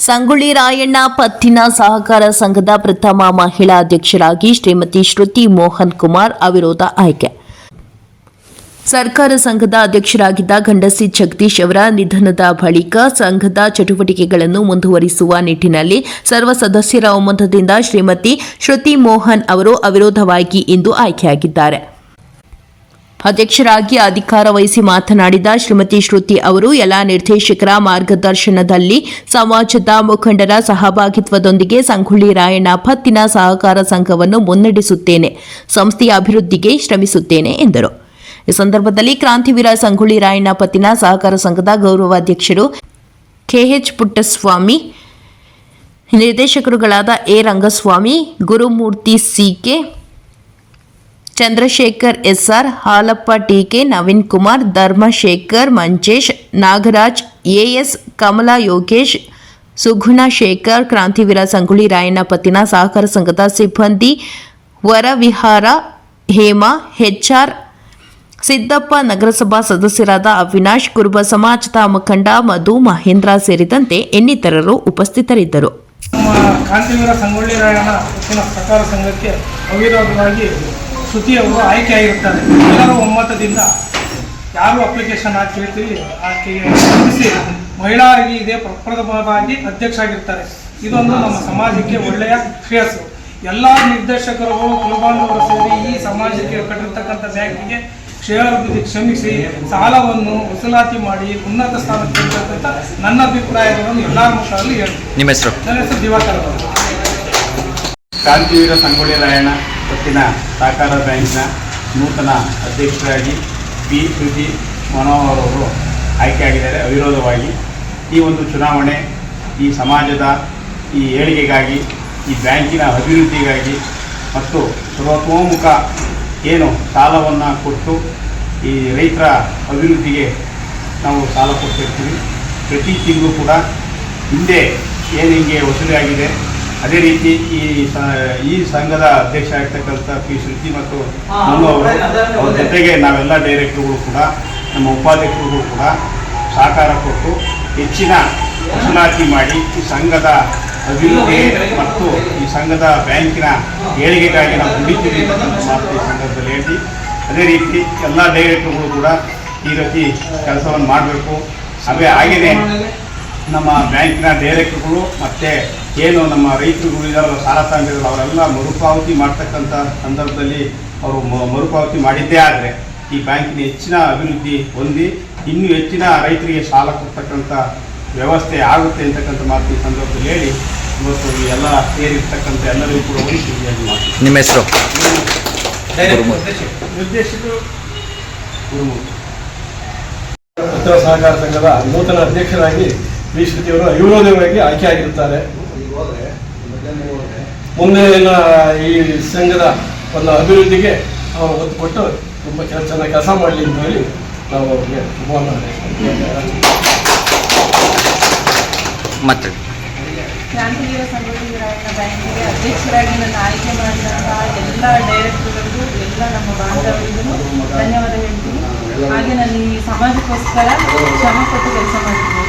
ಸಂಗೊಳ್ಳಿ ರಾಯಣ್ಣ ಪತ್ತಿನ ಸಹಕಾರ ಸಂಘದ ಪ್ರಥಮ ಮಹಿಳಾ ಅಧ್ಯಕ್ಷರಾಗಿ ಶ್ರೀಮತಿ ಶ್ರುತಿ ಮೋಹನ್ ಕುಮಾರ್ ಅವಿರೋಧ ಆಯ್ಕೆ. ಸರ್ಕಾರ ಸಂಘದ ಅಧ್ಯಕ್ಷರಾಗಿದ್ದ ಗಂಡಸಿ ಜಗದೀಶ್ ಅವರ ನಿಧನದ ಬಳಿಕ ಸಂಘದ ಚಟುವಟಿಕೆಗಳನ್ನು ಮುಂದುವರಿಸುವ ನಿಟ್ಟಿನಲ್ಲಿ ಸರ್ವ ಸದಸ್ಯರ ಒಮ್ಮತದಿಂದ ಶ್ರೀಮತಿ ಶ್ರುತಿ ಮೋಹನ್ ಅವರು ಅವಿರೋಧವಾಗಿ ಇಂದು ಆಯ್ಕೆಯಾಗಿದ್ದಾರೆ. ಅಧ್ಯಕ್ಷರಾಗಿ ಅಧಿಕಾರ ವಹಿಸಿ ಮಾತನಾಡಿದ ಶ್ರೀಮತಿ ಶ್ರುತಿ ಅವರು, ಎಲ್ಲ ನಿರ್ದೇಶಕರ ಮಾರ್ಗದರ್ಶನದಲ್ಲಿ ಸಮಾಜದ ಮುಖಂಡರ ಸಹಭಾಗಿತ್ವದೊಂದಿಗೆ ಸಂಗೊಳ್ಳಿ ರಾಯಣ್ಣ ಪತ್ತಿನ ಸಹಕಾರ ಸಂಘವನ್ನು ಮುನ್ನಡೆಸುತ್ತೇನೆ, ಸಂಸ್ಥೆಯ ಅಭಿವೃದ್ಧಿಗೆ ಶ್ರಮಿಸುತ್ತೇನೆ ಎಂದರು. ಈ ಸಂದರ್ಭದಲ್ಲಿ ಕ್ರಾಂತಿವೀರ ಸಂಗೊಳ್ಳಿ ರಾಯಣ್ಣ ಪತ್ತಿನ ಸಹಕಾರ ಸಂಘದ ಗೌರವಾಧ್ಯಕ್ಷರು KH Puttaswamy, ನಿರ್ದೇಶಕರುಗಳಾದ A Rangaswamy, Gurumurthy CK Chandrashekar SR, Halappa TK Naveen Kumar, Dharmashekar Manchesh Nagaraj, AS Kamala Yogesh, Suguna Shekar, ಕ್ರಾಂತಿವೀರ ಸಂಗೊಳ್ಳಿ, ರಾಯಣ್ಣ ಪತ್ತಿನ, ಸಹಕಾರ ಸಂಘದ ಸಿಬ್ಬಂದಿ, ವರವಿಹಾರ, ಹೇಮಾ ಹೆಚ್ಆರ್ ಸಿದ್ದಪ್ಪ, ನಗರಸಭಾ ಸದಸ್ಯರಾದ ಅವಿನಾಶ್, ಕುರುಬ ಸಮಾಜದ ಮುಖಂಡ ಮಧು, ಮಹೇಂದ್ರ ಸೇರಿದಂತೆ ಇನ್ನಿತರರು ಉಪಸ್ಥಿತರಿದ್ದರು. ಸಂಗೊಳ್ಳಿ, ರಾಯಣ್ಣ ಸಹಕಾರ ಸಂಘಕ್ಕೆ ಅವಿರೋಧವಾಗಿ ಶ್ರುತಿ ಅವರು ಆಯ್ಕೆಯಾಗಿರುತ್ತಾರೆ ಎಲ್ಲರೂ ಒಮ್ಮತದಿಂದ ಯಾರು ಅಪ್ಲಿಕೇಶನ್ ಹಾಕಿರ್ತೀವಿ ಹೇಳ್ತೀವಿ ಆಕೆಗೆ ಸ್ಪಂದಿಸಿ ಮಹಿಳಾರಿಗೆ ಇದೇ ಪ್ರಪ್ರಥಮವಾಗಿ ಅಧ್ಯಕ್ಷ ಆಗಿರ್ತಾರೆ ಇದೊಂದು ನಮ್ಮ ಸಮಾಜಕ್ಕೆ ಒಳ್ಳೆಯ ಶ್ರೇಯಸ್ಸು. ಎಲ್ಲ ನಿರ್ದೇಶಕರು ಕುಲಬಾಂಧವರು ಸೇರಿ ಈ ಸಮಾಜಕ್ಕೆ ಕಟ್ಟಿರ್ತಕ್ಕಂಥ ಬ್ಯಾಂಕಿಗೆ ಕ್ಷೇಮಾಭಿವೃದ್ಧಿ ಕ್ಷಮಿಸಿ ಸಾಲವನ್ನು ವಸೂಲಾತಿ ಮಾಡಿ ಉನ್ನತ ಸ್ಥಾನಕ್ಕೆ ಇರ್ತಕ್ಕಂಥ ನನ್ನ ಅಭಿಪ್ರಾಯಗಳನ್ನು ಎಲ್ಲ ಮಕ್ಕಳಲ್ಲಿ ಹೇಳ್ತೀನಿ ನಿಮ್ಮ ಹೆಸರು? ನನ್ನ ಹೆಸರು ದಿವಾಕರ್. ಕ್ರಾಂತಿವೀರ ಸಂಗೊಳ್ಳಿ ರಾಯಣ್ಣ ಪತ್ತಿನ ಸಹಕಾರ ಬ್ಯಾಂಕ್ನ ನೂತನ ಅಧ್ಯಕ್ಷರಾಗಿ ಪಿ. ಶ್ರುತಿ ಮನೋಹರ್ ಅವರು ಆಯ್ಕೆಯಾಗಿದ್ದಾರೆ ಅವಿರೋಧವಾಗಿ ಈ ಒಂದು ಚುನಾವಣೆ ಈ ಸಮಾಜದ ಈ ಏಳಿಗೆಗಾಗಿ, ಈ ಬ್ಯಾಂಕಿನ ಅಭಿವೃದ್ಧಿಗಾಗಿ ಮತ್ತು ಸರ್ವತೋಮುಖ ಏನು ಸಾಲವನ್ನು ಕೊಟ್ಟು ಈ ರೈತರ ಅಭಿವೃದ್ಧಿಗೆ ನಾವು ಸಾಲ ಕೊಟ್ಟಿರ್ತೀವಿ ಪ್ರತಿ ತಿಂಗಳು ಕೂಡ ಹಿಂದೆ ಏನು ಹಿಂಗೆ ವಸೂಲಿಯಾಗಿದೆ ಅದೇ ರೀತಿ ಈ ಈ ಸಂಘದ ಅಧ್ಯಕ್ಷ ಆಗಿರ್ತಕ್ಕಂಥ ಪಿ ಶ್ರುತಿ ಮತ್ತು ಮನು ಅವರು ಅವ್ರ ಜೊತೆಗೆ ನಾವೆಲ್ಲ ಡೈರೆಕ್ಟರ್ಗಳು ಕೂಡ ನಮ್ಮ ಉಪಾಧ್ಯಕ್ಷರುಗಳು ಕೂಡ ಸಹಕಾರ ಕೊಟ್ಟು ಹೆಚ್ಚಿನ ವಸೂಲಾತಿ ಮಾಡಿ ಈ ಸಂಘದ ಅಭಿವೃದ್ಧಿ ಮತ್ತು ಈ ಸಂಘದ ಬ್ಯಾಂಕಿನ ಏಳಿಗೆಗಾಗಿ ನಾವು ದುಡಿತೀವಿ ಅಂತಕ್ಕಂಥ ಮಾತು ಈ ಸಂದರ್ಭದಲ್ಲಿ ಹೇಳಿ. ಅದೇ ರೀತಿ ಎಲ್ಲ ಡೈರೆಕ್ಟರ್ಗಳು ಕೂಡ ಈ ರೀತಿ ಕೆಲಸವನ್ನು ಮಾಡಬೇಕು. ಅವೇ ಹಾಗೆಯೇ ನಮ್ಮ ಬ್ಯಾಂಕಿನ ಡೈರೆಕ್ಟರ್ಗಳು ಮತ್ತು ಏನು ನಮ್ಮ ರೈತರು ಇದಾರಲ್ಲ ಸಾಲ ತಗೊಂಡಿರಲ್ಲ ಅವರೆಲ್ಲ ಮರುಪಾವತಿ ಮಾಡ್ತಕ್ಕಂಥ ಸಂದರ್ಭದಲ್ಲಿ ಅವರು ಮ- ಮರುಪಾವತಿ ಮಾಡಿದ್ದೇ ಆದರೆ ಈ ಬ್ಯಾಂಕಿನ ಹೆಚ್ಚಿನ ಅಭಿವೃದ್ಧಿ ಹೊಂದಿ ಇನ್ನೂ ಹೆಚ್ಚಿನ ರೈತರಿಗೆ ಸಾಲ ಕೊಡ್ತಕ್ಕಂಥ ವ್ಯವಸ್ಥೆ ಆಗುತ್ತೆ ಅಂತಕ್ಕಂಥ ಮಾತು ಈ ಸಂದರ್ಭದಲ್ಲಿ ಹೇಳಿ ಇವತ್ತು ಈ ಎಲ್ಲ ಸೇರಿರ್ತಕ್ಕಂಥ ಎಲ್ಲರಿಗೂ ಕೂಡ ಉಳಿಸಿಯಾಗಿ ಮಾಡ್ತೀವಿ ನಿಮ್ಮ ಹೆಸರು? ನಿರ್ದೇಶಕರು? ಗುರುಮೂರ್ತಿ. ಉತ್ತರ ಸಹಕಾರ ಸಂಘದ ನೂತನ ಅಧ್ಯಕ್ಷರಾಗಿ ಶ್ರೀ ಶ್ರುತಿಯವರು ಅವಿರೋಧವಾಗಿ ಆಯ್ಕೆಯಾಗಿರುತ್ತಾರೆ ಮುಂದೆ ಈ ಸಂಘದ ಒಂದು ಅಭಿವೃದ್ಧಿಗೆ ಅವರು ಒತ್ತು ಕೊಟ್ಟು ತುಂಬ ಕೆಲಸ ಚೆನ್ನಾಗಿ ಕೆಲಸ ಮಾಡಲಿ ಅಂತ ಹೇಳಿ ನಾವು ಅವ್ರಿಗೆ ಶುಭವನ್ನು ಮತ್ತೆ? ಕ್ರಾಂತಿವೀರ ರಾಯಣ್ಣ ಬ್ಯಾಂಕಿಗೆ ಅಧ್ಯಕ್ಷರಾಗಿ ನನ್ನ ಆಯ್ಕೆ ಮಾಡಿದಂತಹ ಎಲ್ಲ ಡೈರೆಕ್ಟರ್ಗಳಿಗೂ ಎಲ್ಲ ನಮ್ಮ ಬಾಂಧವರಿಗೂ ಧನ್ಯವಾದ ಹೇಳ್ತೀನಿ. ಹಾಗೆ ನಾನು ಈ ಸಮಾಜಕ್ಕೋಸ್ಕರ ಶ್ರಮ ಪಟ್ಟು ಕೆಲಸ ಮಾಡಿದ್ದೀನಿ